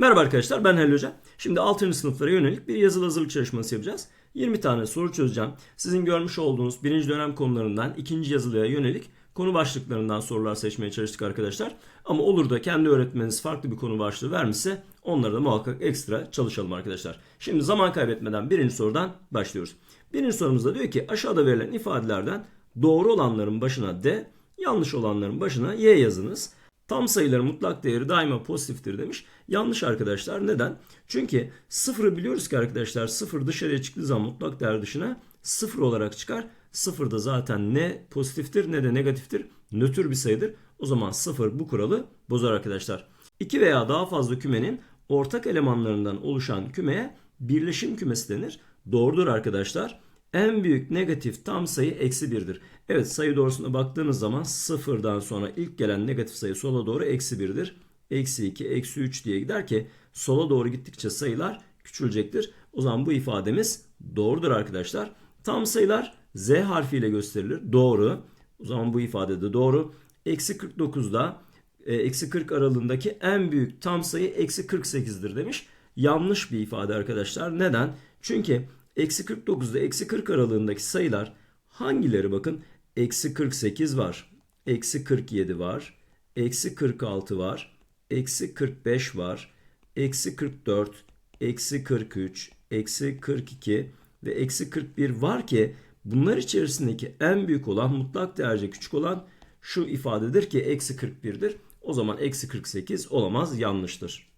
Merhaba arkadaşlar ben Halil Hoca. Şimdi 6. sınıflara yönelik bir yazılı hazırlık çalışması yapacağız. 20 tane soru çözeceğim. Sizin görmüş olduğunuz birinci dönem konularından ikinci yazılıya yönelik konu başlıklarından sorular seçmeye çalıştık arkadaşlar. Ama olur da kendi öğretmeniniz farklı bir konu başlığı vermişse onları da muhakkak ekstra çalışalım arkadaşlar. Şimdi zaman kaybetmeden birinci sorudan başlıyoruz. Birinci sorumuzda diyor ki aşağıda verilen ifadelerden doğru olanların başına D, yanlış olanların başına Y yazınız. Tam sayıların mutlak değeri daima pozitiftir demiş. Yanlış arkadaşlar. Neden? Çünkü sıfırı biliyoruz ki arkadaşlar sıfır dışarıya çıktığı zaman mutlak değer dışına sıfır olarak çıkar. Sıfır da zaten ne pozitiftir ne de negatiftir. Nötr bir sayıdır. O zaman sıfır bu kuralı bozar arkadaşlar. İki veya daha fazla kümenin ortak elemanlarından oluşan kümeye birleşim kümesi denir. Doğrudur arkadaşlar. En büyük negatif tam sayı eksi birdir. Evet sayı doğrusuna baktığınız zaman sıfırdan sonra ilk gelen negatif sayı sola doğru eksi birdir. Eksi 2, eksi 3 diye gider ki sola doğru gittikçe sayılar küçülecektir. O zaman bu ifademiz doğrudur arkadaşlar. Tam sayılar z harfiyle gösterilir. Doğru. O zaman bu ifade de doğru. Eksi 49'da e, eksi 40 aralığındaki en büyük tam sayı eksi 48'dir demiş. Yanlış bir ifade arkadaşlar. Neden? Çünkü Eksi 49'da eksi 40 aralığındaki sayılar hangileri bakın? Eksi 48 var. Eksi 47 var. Eksi 46 var. Eksi 45 var. Eksi 44. Eksi 43. Eksi 42 ve eksi 41 var ki bunlar içerisindeki en büyük olan mutlak değerce küçük olan şu ifadedir ki eksi 41'dir. O zaman eksi 48 olamaz yanlıştır.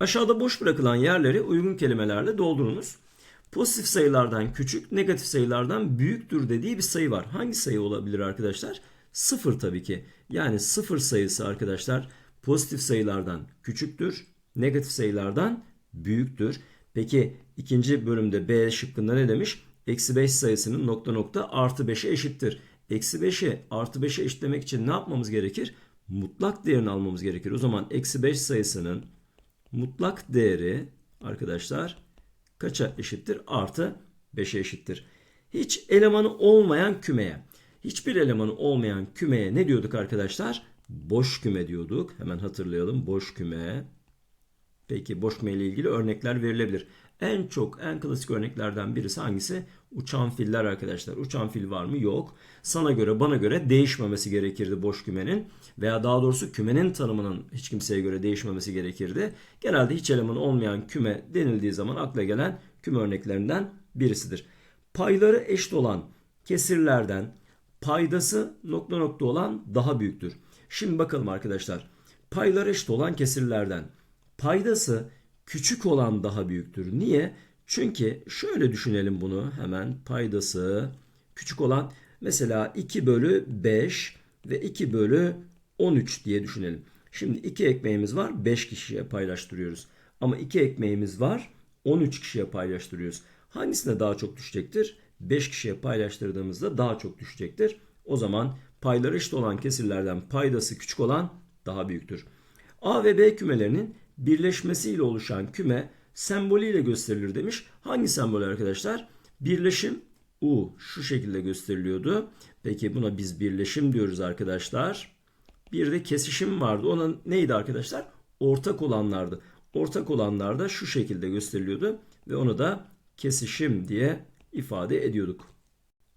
Aşağıda boş bırakılan yerleri uygun kelimelerle doldurunuz. Pozitif sayılardan küçük, negatif sayılardan büyüktür dediği bir sayı var. Hangi sayı olabilir arkadaşlar? Sıfır tabii ki. Yani sıfır sayısı arkadaşlar pozitif sayılardan küçüktür, negatif sayılardan büyüktür. Peki ikinci bölümde B şıkkında ne demiş? Eksi 5 sayısının nokta nokta artı 5'e eşittir. Eksi 5'i artı 5'e eşitlemek için ne yapmamız gerekir? Mutlak değerini almamız gerekir. O zaman eksi 5 sayısının mutlak değeri arkadaşlar kaça eşittir? Artı 5'e eşittir. Hiç elemanı olmayan kümeye, hiçbir elemanı olmayan kümeye ne diyorduk arkadaşlar? Boş küme diyorduk. Hemen hatırlayalım. Boş küme. Peki boş küme ile ilgili örnekler verilebilir. En çok en klasik örneklerden birisi hangisi? Uçan filler arkadaşlar. Uçan fil var mı? Yok. Sana göre bana göre değişmemesi gerekirdi boş kümenin. Veya daha doğrusu kümenin tanımının hiç kimseye göre değişmemesi gerekirdi. Genelde hiç eleman olmayan küme denildiği zaman akla gelen küme örneklerinden birisidir. Payları eşit olan kesirlerden paydası nokta nokta olan daha büyüktür. Şimdi bakalım arkadaşlar. Payları eşit olan kesirlerden paydası küçük olan daha büyüktür. Niye? Çünkü şöyle düşünelim bunu hemen paydası küçük olan mesela 2 bölü 5 ve 2 bölü 13 diye düşünelim. Şimdi 2 ekmeğimiz var 5 kişiye paylaştırıyoruz. Ama 2 ekmeğimiz var 13 kişiye paylaştırıyoruz. Hangisine daha çok düşecektir? 5 kişiye paylaştırdığımızda daha çok düşecektir. O zaman payları eşit olan kesirlerden paydası küçük olan daha büyüktür. A ve B kümelerinin birleşmesiyle oluşan küme sembolüyle gösterilir demiş. Hangi sembol arkadaşlar? Birleşim U şu şekilde gösteriliyordu. Peki buna biz birleşim diyoruz arkadaşlar. Bir de kesişim vardı. Ona neydi arkadaşlar? Ortak olanlardı. Ortak olanlar da şu şekilde gösteriliyordu ve onu da kesişim diye ifade ediyorduk.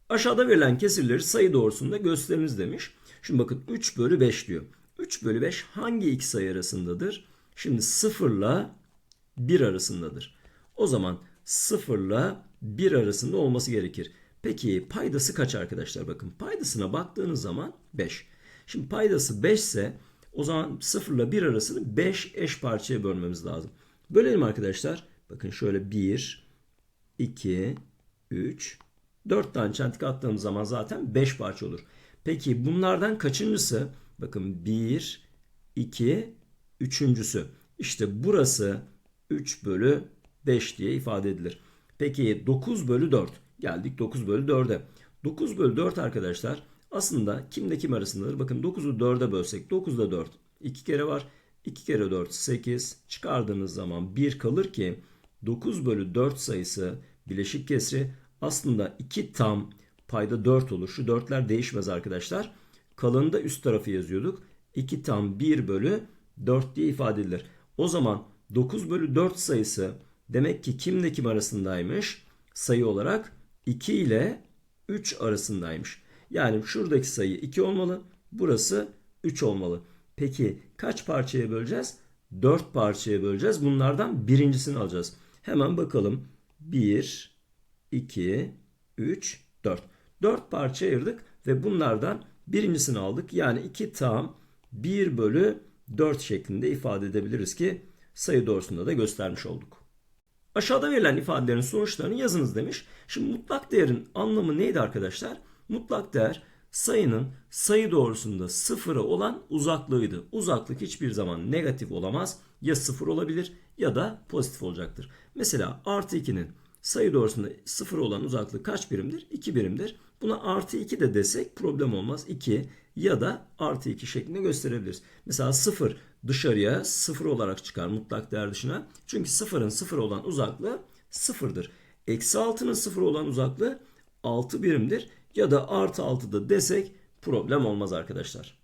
Aşağıda verilen kesirleri sayı doğrusunda gösteriniz demiş. Şimdi bakın 3 bölü 5 diyor. 3 bölü 5 hangi iki sayı arasındadır? Şimdi 0 ile 1 arasındadır. O zaman 0 ile 1 arasında olması gerekir. Peki paydası kaç arkadaşlar? Bakın paydasına baktığınız zaman 5. Şimdi paydası 5 ise o zaman 0 ile 1 arasını 5 eş parçaya bölmemiz lazım. Bölelim arkadaşlar. Bakın şöyle 1, 2, 3, 4 tane çentik attığımız zaman zaten 5 parça olur. Peki bunlardan kaçıncısı? Bakın 1, 2, üçüncüsü. İşte burası 3 bölü 5 diye ifade edilir. Peki 9 bölü 4. Geldik 9 bölü 4'e. 9 bölü 4 arkadaşlar aslında kimle kim arasındadır? Bakın 9'u 4'e bölsek 9'da 4. 2 kere var. 2 kere 4 8. Çıkardığınız zaman 1 kalır ki 9 bölü 4 sayısı bileşik kesri aslında 2 tam payda 4 olur. Şu 4'ler değişmez arkadaşlar. Kalanında üst tarafı yazıyorduk. 2 tam 1 bölü 4 diye ifade edilir. O zaman 9 bölü 4 sayısı demek ki kimle kim arasındaymış? Sayı olarak 2 ile 3 arasındaymış. Yani şuradaki sayı 2 olmalı. Burası 3 olmalı. Peki kaç parçaya böleceğiz? 4 parçaya böleceğiz. Bunlardan birincisini alacağız. Hemen bakalım. 1, 2, 3, 4. 4 parça ayırdık ve bunlardan birincisini aldık. Yani 2 tam 1 bölü 4 şeklinde ifade edebiliriz ki sayı doğrusunda da göstermiş olduk. Aşağıda verilen ifadelerin sonuçlarını yazınız demiş. Şimdi mutlak değerin anlamı neydi arkadaşlar? Mutlak değer sayının sayı doğrusunda sıfıra olan uzaklığıydı. Uzaklık hiçbir zaman negatif olamaz. Ya sıfır olabilir ya da pozitif olacaktır. Mesela artı 2'nin sayı doğrusunda sıfır olan uzaklık kaç birimdir? 2 birimdir. Buna artı 2 de desek problem olmaz. 2 ya da artı 2 şeklinde gösterebiliriz. Mesela 0 dışarıya 0 olarak çıkar mutlak değer dışına. Çünkü 0'ın 0 olan uzaklığı 0'dır. Eksi 6'nın 0 olan uzaklığı 6 birimdir. Ya da artı 6'da desek problem olmaz arkadaşlar.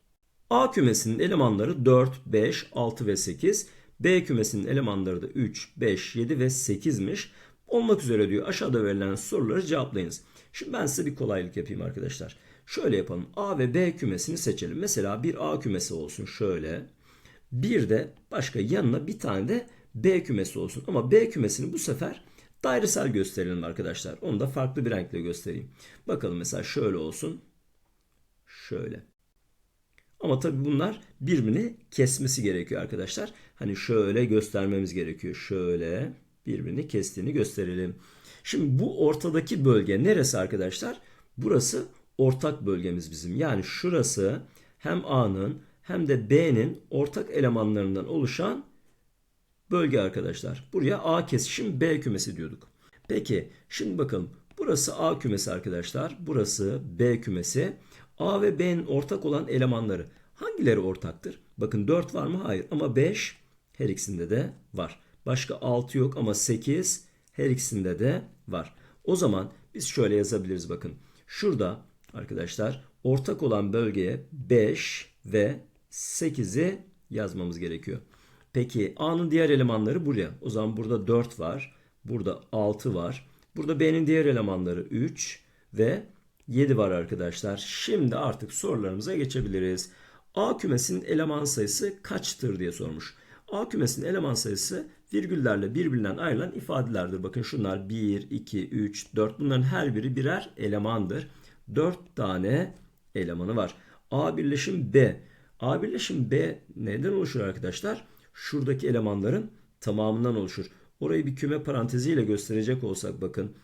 A kümesinin elemanları 4, 5, 6 ve 8. B kümesinin elemanları da 3, 5, 7 ve 8'miş. Olmak üzere diyor aşağıda verilen soruları cevaplayınız. Şimdi ben size bir kolaylık yapayım arkadaşlar. Şöyle yapalım. A ve B kümesini seçelim. Mesela bir A kümesi olsun şöyle. Bir de başka yanına bir tane de B kümesi olsun. Ama B kümesini bu sefer dairesel gösterelim arkadaşlar. Onu da farklı bir renkle göstereyim. Bakalım mesela şöyle olsun. Şöyle. Ama tabii bunlar birbirini kesmesi gerekiyor arkadaşlar. Hani şöyle göstermemiz gerekiyor. Şöyle birbirini kestiğini gösterelim. Şimdi bu ortadaki bölge neresi arkadaşlar? Burası ortak bölgemiz bizim. Yani şurası hem A'nın hem de B'nin ortak elemanlarından oluşan bölge arkadaşlar. Buraya A kesişim B kümesi diyorduk. Peki şimdi bakalım. Burası A kümesi arkadaşlar. Burası B kümesi. A ve B'nin ortak olan elemanları. Hangileri ortaktır? Bakın 4 var mı? Hayır. Ama 5 her ikisinde de var. Başka 6 yok ama 8 her ikisinde de var. O zaman biz şöyle yazabiliriz bakın. Şurada arkadaşlar ortak olan bölgeye 5 ve 8'i yazmamız gerekiyor. Peki A'nın diğer elemanları buraya. O zaman burada 4 var. Burada 6 var. Burada B'nin diğer elemanları 3 ve 7 var arkadaşlar. Şimdi artık sorularımıza geçebiliriz. A kümesinin eleman sayısı kaçtır diye sormuş. A kümesinin eleman sayısı virgüllerle birbirinden ayrılan ifadelerdir. Bakın şunlar 1, 2, 3, 4 bunların her biri birer elemandır. 4 tane elemanı var. A birleşim B. A birleşim B neden oluşur arkadaşlar? Şuradaki elemanların tamamından oluşur. Orayı bir küme paranteziyle gösterecek olsak bakın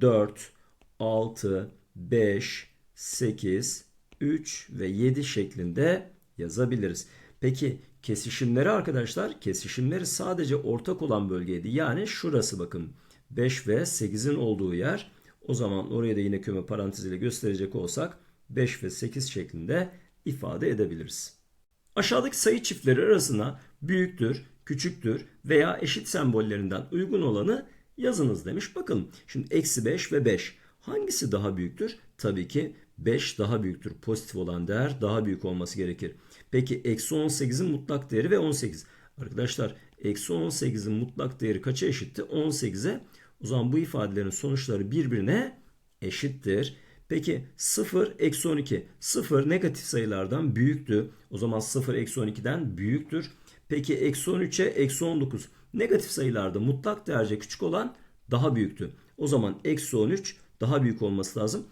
4, 6, 5, 8, 3 ve 7 şeklinde yazabiliriz. Peki kesişimleri arkadaşlar kesişimleri sadece ortak olan bölgeydi. Yani şurası bakın 5 ve 8'in olduğu yer. O zaman oraya da yine küme paranteziyle gösterecek olsak 5 ve 8 şeklinde ifade edebiliriz. Aşağıdaki sayı çiftleri arasına büyüktür, küçüktür veya eşit sembollerinden uygun olanı yazınız demiş. Bakın şimdi eksi 5 ve 5 hangisi daha büyüktür? Tabii ki 5 daha büyüktür. Pozitif olan değer daha büyük olması gerekir. Peki eksi 18'in mutlak değeri ve 18. Arkadaşlar eksi 18'in mutlak değeri kaça eşitti? 18'e. O zaman bu ifadelerin sonuçları birbirine eşittir. Peki 0 eksi 12. 0 negatif sayılardan büyüktü. O zaman 0 eksi 12'den büyüktür. Peki eksi 13'e eksi 19. Negatif sayılarda mutlak değerce küçük olan daha büyüktü. O zaman eksi 13 daha büyük olması lazım.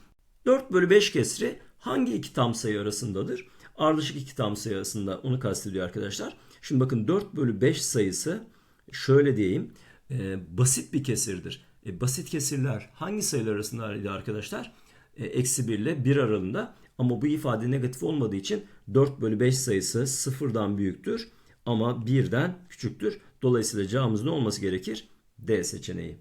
4 bölü 5 kesri hangi iki tam sayı arasındadır? Ardışık iki tam sayı arasında onu kastediyor arkadaşlar. Şimdi bakın 4 bölü 5 sayısı şöyle diyeyim e, basit bir kesirdir. E, basit kesirler hangi sayılar arasındaydı arkadaşlar? E, eksi 1 ile 1 aralığında ama bu ifade negatif olmadığı için 4 bölü 5 sayısı sıfırdan büyüktür ama 1'den küçüktür. Dolayısıyla cevabımız ne olması gerekir? D seçeneği.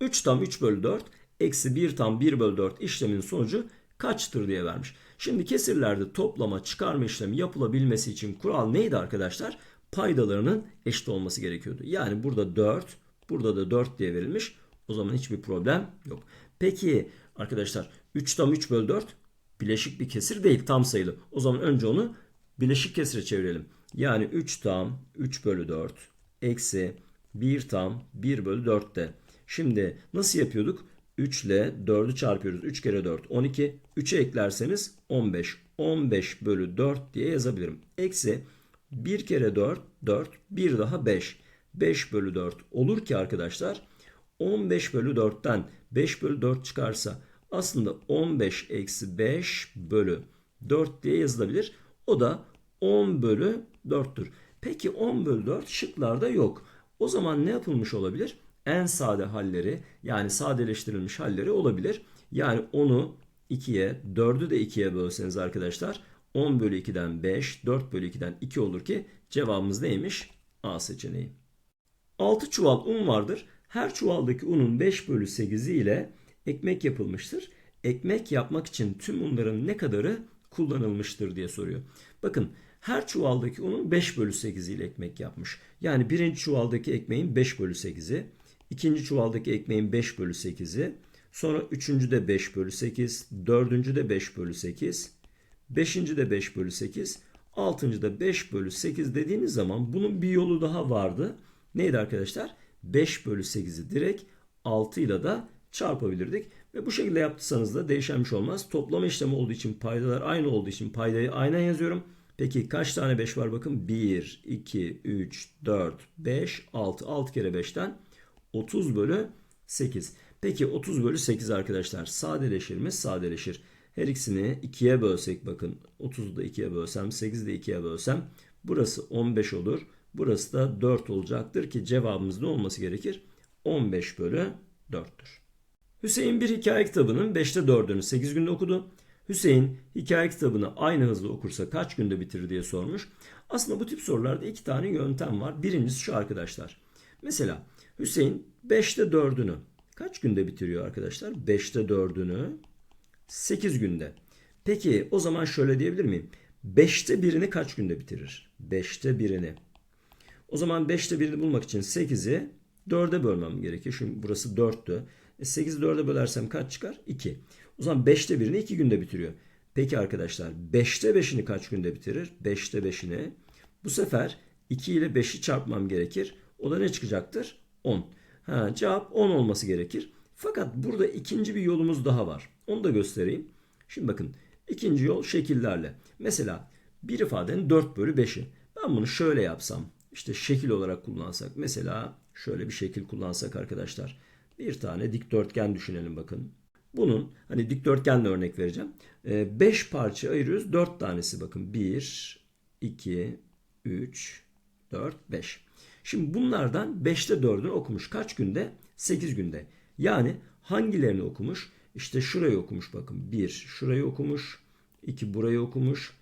3 tam 3 bölü 4 eksi 1 tam 1 bölü 4 işlemin sonucu kaçtır diye vermiş. Şimdi kesirlerde toplama çıkarma işlemi yapılabilmesi için kural neydi arkadaşlar? Paydalarının eşit olması gerekiyordu. Yani burada 4, burada da 4 diye verilmiş. O zaman hiçbir problem yok. Peki arkadaşlar 3 tam 3 bölü 4 bileşik bir kesir değil tam sayılı. O zaman önce onu bileşik kesire çevirelim. Yani 3 tam 3 bölü 4 eksi 1 tam 1 bölü 4'te. Şimdi nasıl yapıyorduk? 3 ile 4'ü çarpıyoruz. 3 kere 4 12. 3'e eklerseniz 15. 15 bölü 4 diye yazabilirim. Eksi 1 kere 4 4. 1 daha 5. 5 bölü 4 olur ki arkadaşlar 15 bölü 4'ten 5 bölü 4 çıkarsa aslında 15 eksi 5 bölü 4 diye yazılabilir. O da 10 bölü 4'tür. Peki 10 bölü 4 şıklarda yok. O zaman ne yapılmış olabilir? En sade halleri yani sadeleştirilmiş halleri olabilir. Yani 10'u 2'ye 4'ü de 2'ye bölseniz arkadaşlar 10 bölü 2'den 5 4 bölü 2'den 2 olur ki cevabımız neymiş? A seçeneği. 6 çuval un vardır. Her çuvaldaki unun 5 bölü 8'i ile ekmek yapılmıştır. Ekmek yapmak için tüm unların ne kadarı kullanılmıştır diye soruyor. Bakın her çuvaldaki unun 5 bölü 8 ile ekmek yapmış. Yani birinci çuvaldaki ekmeğin 5 bölü 8'i, ikinci çuvaldaki ekmeğin 5 bölü 8'i, sonra üçüncü de 5 bölü 8, dördüncü de 5 bölü 8, beşinci de 5 bölü 8, altıncı da 5 bölü 8 dediğiniz zaman bunun bir yolu daha vardı. Neydi arkadaşlar? 5 bölü 8'i direkt 6 ile de çarpabilirdik. Ve bu şekilde yaptıysanız da değişen bir şey olmaz. Toplama işlemi olduğu için paydalar aynı olduğu için paydayı aynen yazıyorum. Peki kaç tane 5 var bakın? 1, 2, 3, 4, 5, 6. 6 kere 5'ten 30 bölü 8. Peki 30 bölü 8 arkadaşlar sadeleşir mi? Sadeleşir. Her ikisini 2'ye bölsek bakın 30'u da 2'ye bölsem 8'i de 2'ye bölsem burası 15 olur. Burası da 4 olacaktır ki cevabımız ne olması gerekir? 15 bölü 4'tür. Hüseyin bir hikaye kitabının 5'te 4'ünü 8 günde okudu. Hüseyin hikaye kitabını aynı hızla okursa kaç günde bitirir diye sormuş. Aslında bu tip sorularda iki tane yöntem var. Birincisi şu arkadaşlar. Mesela Hüseyin 5'te 4'ünü kaç günde bitiriyor arkadaşlar? 5'te 4'ünü 8 günde. Peki o zaman şöyle diyebilir miyim? 5'te birini kaç günde bitirir? 5'te birini. O zaman 5'te birini bulmak için 8'i 4'e bölmem gerekir. Şimdi burası 4'tü. E 8'i 4'e bölersem kaç çıkar? 2. O zaman 5'te birini 2 günde bitiriyor. Peki arkadaşlar 5'te 5'ini kaç günde bitirir? 5'te 5'ini. Bu sefer 2 ile 5'i çarpmam gerekir. O da ne çıkacaktır? 10. Ha, cevap 10 olması gerekir. Fakat burada ikinci bir yolumuz daha var. Onu da göstereyim. Şimdi bakın ikinci yol şekillerle. Mesela bir ifadenin 4 bölü 5'i. Ben bunu şöyle yapsam. İşte şekil olarak kullansak. Mesela şöyle bir şekil kullansak arkadaşlar. Bir tane dikdörtgen düşünelim bakın. Bunun hani dikdörtgenle örnek vereceğim. 5 parça ayırıyoruz. 4 tanesi bakın. 1, 2, 3, 4, 5. Şimdi bunlardan 5'te 4'ünü okumuş. Kaç günde? 8 günde. Yani hangilerini okumuş? İşte şurayı okumuş bakın. 1 şurayı okumuş. 2 burayı okumuş.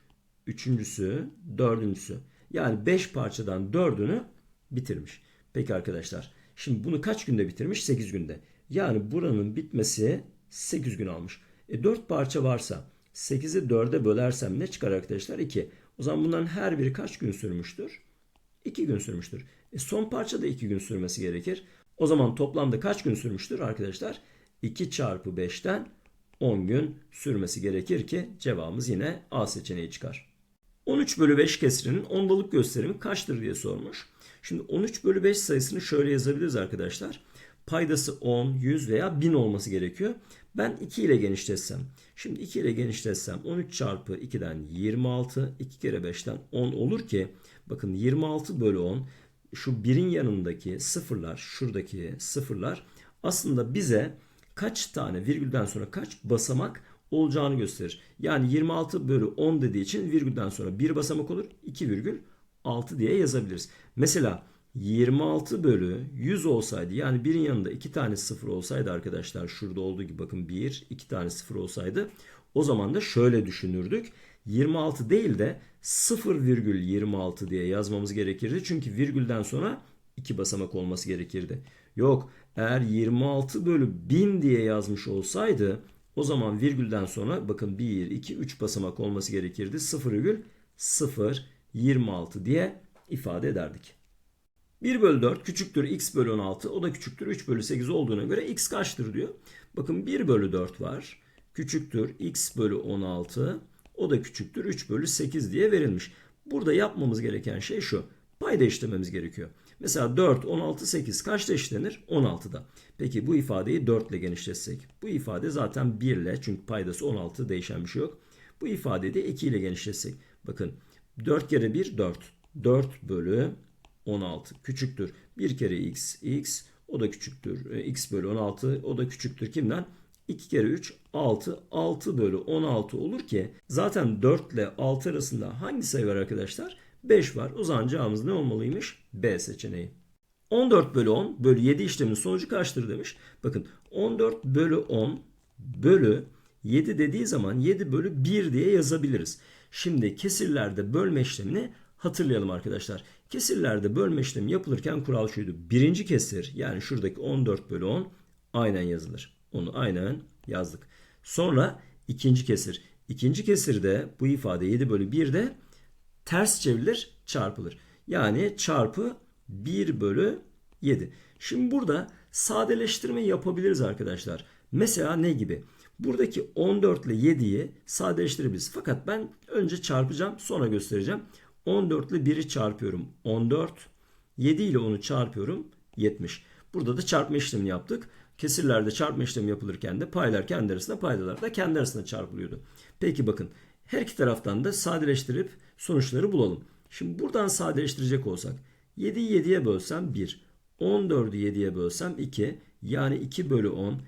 Üçüncüsü, dördüncüsü. Yani 5 parçadan 4'ünü bitirmiş. Peki arkadaşlar. Şimdi bunu kaç günde bitirmiş? 8 günde. Yani buranın bitmesi 8 gün almış. E 4 parça varsa 8'i 4'e bölersem ne çıkar arkadaşlar? 2. O zaman bunların her biri kaç gün sürmüştür? 2 gün sürmüştür. E son parça da 2 gün sürmesi gerekir. O zaman toplamda kaç gün sürmüştür arkadaşlar? 2 çarpı 5'ten 10 gün sürmesi gerekir ki cevabımız yine A seçeneği çıkar. 13 bölü 5 kesrinin ondalık gösterimi kaçtır diye sormuş. Şimdi 13 bölü 5 sayısını şöyle yazabiliriz arkadaşlar. Paydası 10, 100 veya 1000 olması gerekiyor. Ben 2 ile genişletsem. Şimdi 2 ile genişletsem 13 çarpı 2'den 26, 2 kere 5'ten 10 olur ki bakın 26 bölü 10 şu 1'in yanındaki sıfırlar, şuradaki sıfırlar aslında bize kaç tane virgülden sonra kaç basamak olacağını gösterir. Yani 26 bölü 10 dediği için virgülden sonra bir basamak olur. 2 virgül 6 diye yazabiliriz. Mesela 26 bölü 100 olsaydı yani birin yanında 2 tane sıfır olsaydı arkadaşlar şurada olduğu gibi bakın 1 2 tane sıfır olsaydı o zaman da şöyle düşünürdük. 26 değil de 0,26 diye yazmamız gerekirdi. Çünkü virgülden sonra 2 basamak olması gerekirdi. Yok eğer 26 bölü 1000 diye yazmış olsaydı o zaman virgülden sonra bakın 1, 2, 3 basamak olması gerekirdi. 0,026 diye ifade ederdik. 1 bölü 4 küçüktür x bölü 16 o da küçüktür 3 bölü 8 olduğuna göre x kaçtır diyor. Bakın 1 bölü 4 var. Küçüktür x bölü 16 o da küçüktür 3 bölü 8 diye verilmiş. Burada yapmamız gereken şey şu. Payda işlememiz gerekiyor. Mesela 4, 16, 8 kaçta eşitlenir? 16'da. Peki bu ifadeyi 4 ile genişletsek. Bu ifade zaten 1 ile çünkü paydası 16 değişen bir şey yok. Bu ifadeyi de 2 ile genişletsek. Bakın 4 kere 1 4. 4 bölü 16 küçüktür. 1 kere x x o da küçüktür. E, x bölü 16 o da küçüktür. Kimden? 2 kere 3 6. 6 bölü 16 olur ki zaten 4 ile 6 arasında hangi sayı var arkadaşlar? 5 var. O zaman cevabımız ne olmalıymış? B seçeneği. 14 bölü 10 bölü 7 işleminin sonucu kaçtır demiş. Bakın 14 bölü 10 bölü 7 dediği zaman 7 bölü 1 diye yazabiliriz. Şimdi kesirlerde bölme işlemini hatırlayalım arkadaşlar. Kesirlerde bölme işlemi yapılırken kural şuydu. Birinci kesir yani şuradaki 14 bölü 10 aynen yazılır. Onu aynen yazdık. Sonra ikinci kesir. İkinci kesirde bu ifade 7 bölü 1 de ters çevrilir çarpılır. Yani çarpı 1 bölü 7. Şimdi burada sadeleştirme yapabiliriz arkadaşlar. Mesela ne gibi? Buradaki 14 ile 7'yi sadeleştirebiliriz. Fakat ben önce çarpacağım sonra göstereceğim. 14 ile 1'i çarpıyorum. 14. 7 ile onu çarpıyorum. 70. Burada da çarpma işlemini yaptık. Kesirlerde çarpma işlemi yapılırken de paylar kendi arasında paydalar da kendi arasında çarpılıyordu. Peki bakın her iki taraftan da sadeleştirip sonuçları bulalım. Şimdi buradan sadeleştirecek olsak 7'yi 7'ye bölsem 1. 14'ü 7'ye bölsem 2. Yani 2 bölü 10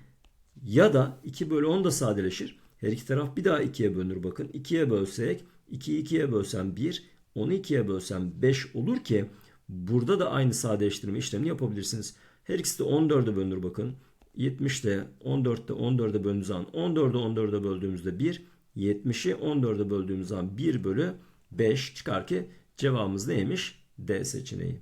ya da 2 bölü 10 da sadeleşir. Her iki taraf bir daha 2'ye bölünür bakın. 2'ye bölsek 2'yi 2'ye bölsem 1. 10'u 2'ye bölsem 5 olur ki burada da aynı sadeleştirme işlemini yapabilirsiniz. Her ikisi de 14'e bölünür bakın. 70'te 14'te 14'e böldüğümüz zaman 14'e 14'e böldüğümüzde 1. 70'i 14'e böldüğümüz zaman 1 bölü 5 çıkar ki cevabımız neymiş? D seçeneği.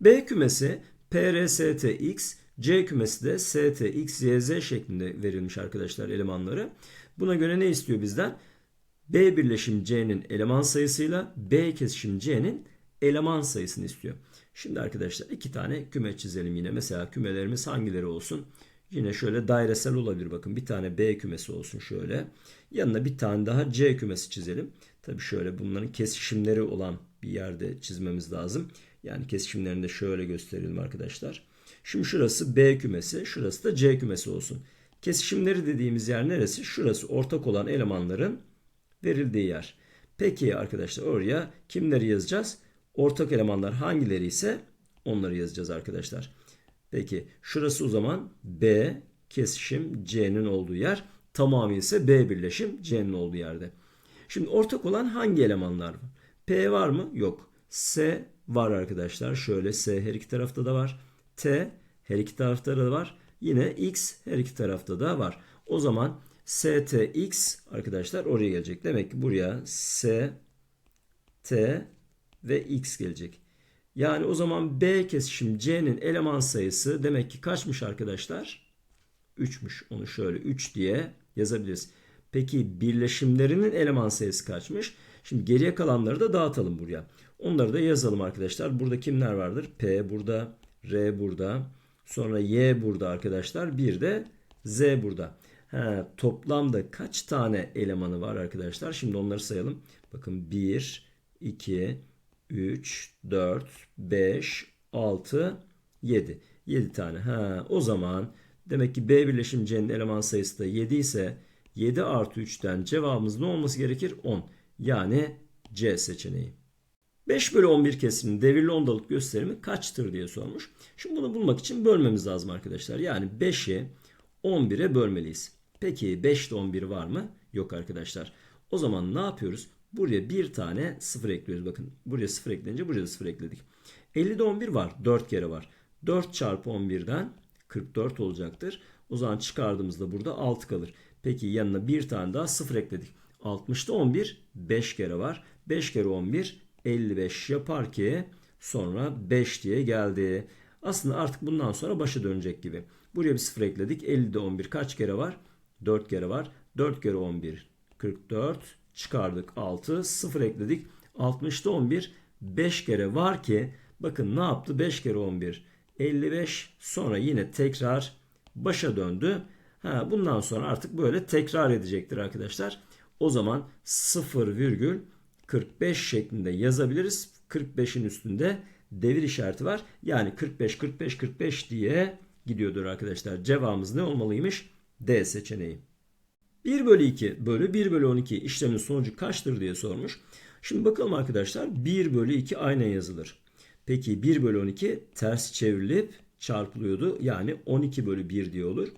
B kümesi PRSTX, C kümesi de STXYZ şeklinde verilmiş arkadaşlar elemanları. Buna göre ne istiyor bizden? B birleşim C'nin eleman sayısıyla B kesişim C'nin eleman sayısını istiyor. Şimdi arkadaşlar iki tane küme çizelim yine. Mesela kümelerimiz hangileri olsun? Yine şöyle dairesel olabilir. Bakın bir tane B kümesi olsun şöyle. Yanına bir tane daha C kümesi çizelim. Tabi şöyle bunların kesişimleri olan bir yerde çizmemiz lazım. Yani kesişimlerini de şöyle gösterelim arkadaşlar. Şimdi şurası B kümesi, şurası da C kümesi olsun. Kesişimleri dediğimiz yer neresi? Şurası ortak olan elemanların verildiği yer. Peki arkadaşlar oraya kimleri yazacağız? Ortak elemanlar hangileri ise onları yazacağız arkadaşlar. Peki şurası o zaman B kesişim C'nin olduğu yer. Tamamı ise B birleşim C'nin olduğu yerde. Şimdi ortak olan hangi elemanlar var? P var mı? Yok. S var arkadaşlar. Şöyle S her iki tarafta da var. T her iki tarafta da var. Yine X her iki tarafta da var. O zaman STX arkadaşlar oraya gelecek. Demek ki buraya S, T ve X gelecek. Yani o zaman B kesişim C'nin eleman sayısı demek ki kaçmış arkadaşlar? 3'müş. Onu şöyle 3 diye yazabiliriz. Peki birleşimlerinin eleman sayısı kaçmış? Şimdi geriye kalanları da dağıtalım buraya. Onları da yazalım arkadaşlar. Burada kimler vardır? P burada, R burada, sonra Y burada arkadaşlar. Bir de Z burada. Ha, toplamda kaç tane elemanı var arkadaşlar? Şimdi onları sayalım. Bakın 1, 2, 3, 4, 5, 6, 7. 7 tane. Ha, o zaman demek ki B birleşim C'nin eleman sayısı da 7 ise 7 artı 3'ten cevabımız ne olması gerekir? 10. Yani C seçeneği. 5 bölü 11 kesiminin devirli ondalık gösterimi kaçtır diye sormuş. Şimdi bunu bulmak için bölmemiz lazım arkadaşlar. Yani 5'i 11'e bölmeliyiz. Peki 5'te 11 var mı? Yok arkadaşlar. O zaman ne yapıyoruz? Buraya bir tane 0 ekliyoruz. Bakın buraya 0 eklenince buraya da 0 ekledik. 50'de 11 var. 4 kere var. 4 çarpı 11'den 44 olacaktır. O zaman çıkardığımızda burada 6 kalır. Peki yanına bir tane daha 0 ekledik. 60'da 11 5 kere var. 5 kere 11 55 yapar ki sonra 5 diye geldi. Aslında artık bundan sonra başa dönecek gibi. Buraya bir 0 ekledik. 50'de 11 kaç kere var? 4 kere var. 4 kere 11 44 çıkardık 6 0 ekledik. 60'da 11 5 kere var ki bakın ne yaptı 5 kere 11 55 sonra yine tekrar başa döndü. Ha, bundan sonra artık böyle tekrar edecektir arkadaşlar. O zaman 0,45 şeklinde yazabiliriz. 45'in üstünde devir işareti var. Yani 45 45 45 diye gidiyordur arkadaşlar. Cevabımız ne olmalıymış? D seçeneği. 1 bölü 2 bölü 1 bölü 12 işlemin sonucu kaçtır diye sormuş. Şimdi bakalım arkadaşlar 1 bölü 2 aynen yazılır. Peki 1 bölü 12 ters çevrilip çarpılıyordu. Yani 12 bölü 1 diye olur.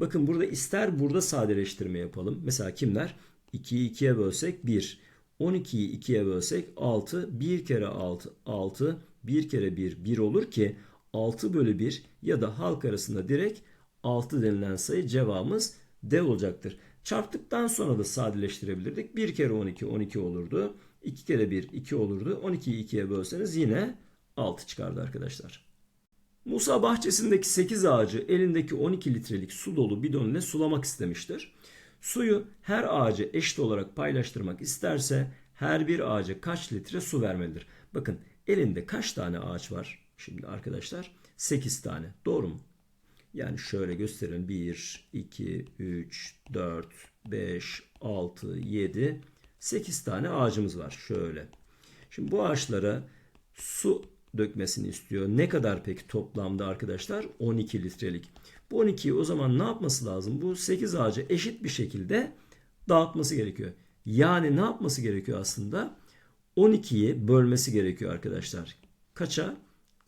Bakın burada ister burada sadeleştirme yapalım. Mesela kimler? 2'yi 2'ye bölsek 1. 12'yi 2'ye bölsek 6. 1 kere 6 6. 1 kere 1 1 olur ki 6 bölü 1 ya da halk arasında direkt 6 denilen sayı cevabımız D olacaktır. Çarptıktan sonra da sadeleştirebilirdik. 1 kere 12 12 olurdu. 2 kere 1 2 olurdu. 12'yi 2'ye bölseniz yine 6 çıkardı arkadaşlar. Musa bahçesindeki 8 ağacı elindeki 12 litrelik su dolu bidon ile sulamak istemiştir. Suyu her ağacı eşit olarak paylaştırmak isterse her bir ağaca kaç litre su vermelidir? Bakın elinde kaç tane ağaç var? Şimdi arkadaşlar 8 tane. Doğru mu? Yani şöyle gösterelim. 1, 2, 3, 4, 5, 6, 7, 8 tane ağacımız var. Şöyle. Şimdi bu ağaçlara su dökmesini istiyor. Ne kadar peki toplamda arkadaşlar? 12 litrelik. Bu 12'yi o zaman ne yapması lazım? Bu 8 ağacı eşit bir şekilde dağıtması gerekiyor. Yani ne yapması gerekiyor aslında? 12'yi bölmesi gerekiyor arkadaşlar. Kaça?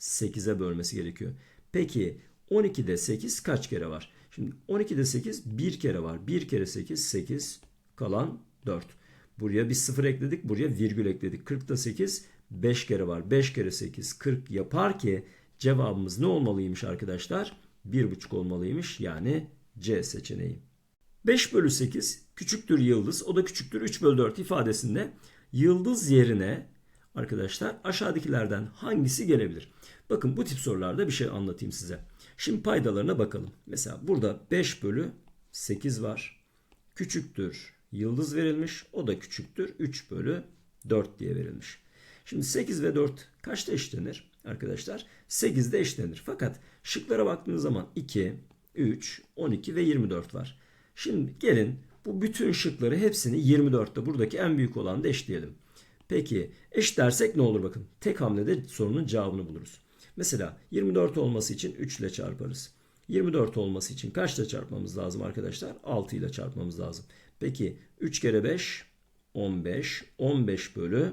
8'e bölmesi gerekiyor. Peki 12'de 8 kaç kere var? Şimdi 12'de 8 bir kere var. 1 kere 8 8 kalan 4. Buraya bir sıfır ekledik. Buraya virgül ekledik. 40'da 8 5 kere var. 5 kere 8 40 yapar ki cevabımız ne olmalıymış arkadaşlar? 1,5 olmalıymış. Yani C seçeneği. 5 bölü 8 küçüktür yıldız. O da küçüktür 3 bölü 4 ifadesinde yıldız yerine arkadaşlar aşağıdakilerden hangisi gelebilir? Bakın bu tip sorularda bir şey anlatayım size. Şimdi paydalarına bakalım. Mesela burada 5 bölü 8 var. Küçüktür yıldız verilmiş. O da küçüktür 3 bölü 4 diye verilmiş. Şimdi 8 ve 4 kaçta eşlenir arkadaşlar? 8'de eşlenir. Fakat şıklara baktığınız zaman 2, 3, 12 ve 24 var. Şimdi gelin bu bütün şıkları hepsini 24'te buradaki en büyük olanı da eşleyelim. Peki eş dersek ne olur bakın. Tek hamlede sorunun cevabını buluruz. Mesela 24 olması için 3 ile çarparız. 24 olması için kaçla çarpmamız lazım arkadaşlar? 6 ile çarpmamız lazım. Peki 3 kere 5 15. 15 bölü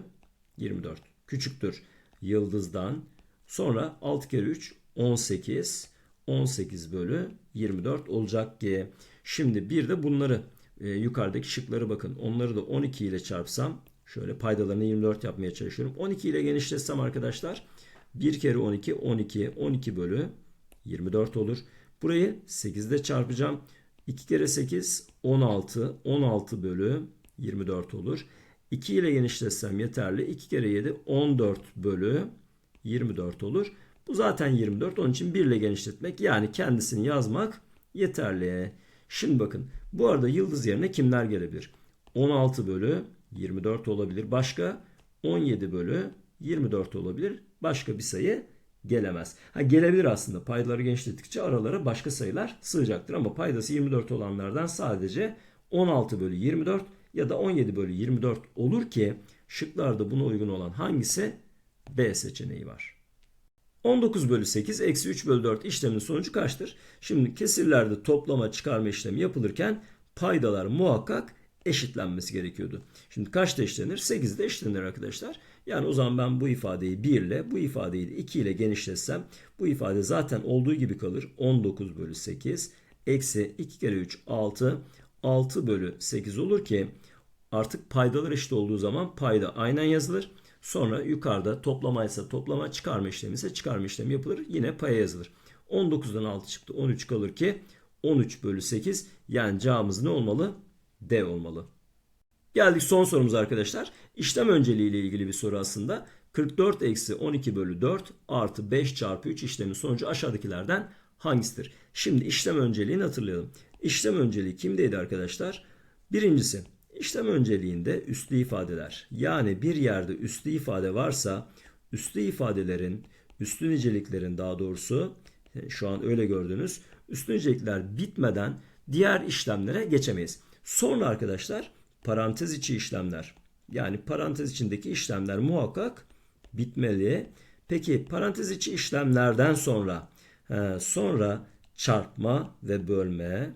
24. Küçüktür yıldızdan. Sonra 6 kere 3 18. 18 bölü 24 olacak ki. Şimdi bir de bunları e, yukarıdaki şıkları bakın. Onları da 12 ile çarpsam şöyle paydalarını 24 yapmaya çalışıyorum. 12 ile genişletsem arkadaşlar 1 kere 12 12 12 bölü 24 olur. Burayı 8 ile çarpacağım. 2 kere 8 16 16 bölü 24 olur. 2 ile genişletsem yeterli. 2 kere 7 14 bölü 24 olur. Bu zaten 24. Onun için 1 ile genişletmek yani kendisini yazmak yeterli. Şimdi bakın bu arada yıldız yerine kimler gelebilir? 16 bölü 24 olabilir. Başka 17 bölü 24 olabilir. Başka bir sayı gelemez. Ha gelebilir aslında. Paydaları genişlettikçe aralara başka sayılar sığacaktır. Ama paydası 24 olanlardan sadece 16 bölü 24 ya da 17 bölü 24 olur ki şıklarda buna uygun olan hangisi? B seçeneği var. 19 bölü 8 eksi 3 bölü 4 işleminin sonucu kaçtır? Şimdi kesirlerde toplama çıkarma işlemi yapılırken paydalar muhakkak eşitlenmesi gerekiyordu. Şimdi kaçta eşitlenir? 8'de eşitlenir arkadaşlar. Yani o zaman ben bu ifadeyi 1 ile bu ifadeyi de 2 ile genişletsem bu ifade zaten olduğu gibi kalır. 19 bölü 8 eksi 2 kere 3 6 6 bölü 8 olur ki artık paydalar eşit olduğu zaman payda aynen yazılır. Sonra yukarıda toplama ise toplama, çıkarma işlemi ise çıkarma işlemi yapılır. Yine paya yazılır. 19'dan 6 çıktı 13 kalır ki 13 bölü 8 yani cevabımız ne olmalı? D olmalı. Geldik son sorumuz arkadaşlar. İşlem önceliği ile ilgili bir soru aslında. 44 eksi 12 bölü 4 artı 5 çarpı 3 işlemin sonucu aşağıdakilerden hangisidir? Şimdi işlem önceliğini hatırlayalım. İşlem önceliği kimdeydi arkadaşlar? Birincisi işlem önceliğinde üslü ifadeler. Yani bir yerde üslü ifade varsa üslü ifadelerin, üslü niceliklerin daha doğrusu şu an öyle gördünüz. Üslü nicelikler bitmeden diğer işlemlere geçemeyiz. Sonra arkadaşlar parantez içi işlemler. Yani parantez içindeki işlemler muhakkak bitmeli. Peki parantez içi işlemlerden sonra e, sonra çarpma ve bölme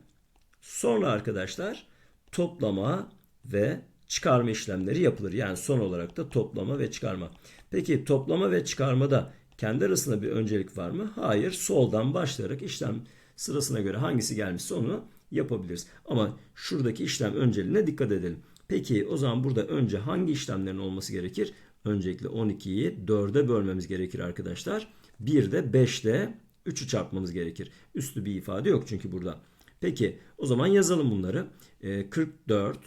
sonra arkadaşlar toplama ve çıkarma işlemleri yapılır. Yani son olarak da toplama ve çıkarma. Peki toplama ve çıkarmada kendi arasında bir öncelik var mı? Hayır. Soldan başlayarak işlem sırasına göre hangisi gelmişse onu yapabiliriz. Ama şuradaki işlem önceliğine dikkat edelim. Peki o zaman burada önce hangi işlemlerin olması gerekir? Öncelikle 12'yi 4'e bölmemiz gerekir arkadaşlar. Bir de 5 ile 3'ü çarpmamız gerekir. Üstü bir ifade yok çünkü burada. Peki o zaman yazalım bunları. Ee, 44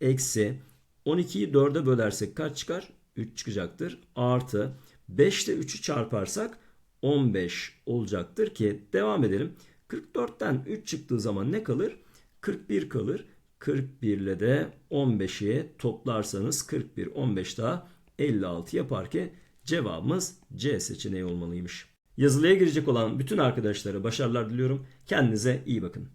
eksi 12'yi 4'e bölersek kaç çıkar? 3 çıkacaktır. Artı 5 ile 3'ü çarparsak 15 olacaktır ki devam edelim. 44'ten 3 çıktığı zaman ne kalır? 41 kalır. 41 ile de 15'i toplarsanız 41, 15 daha 56 yapar ki cevabımız C seçeneği olmalıymış. Yazılıya girecek olan bütün arkadaşlara başarılar diliyorum. Kendinize iyi bakın.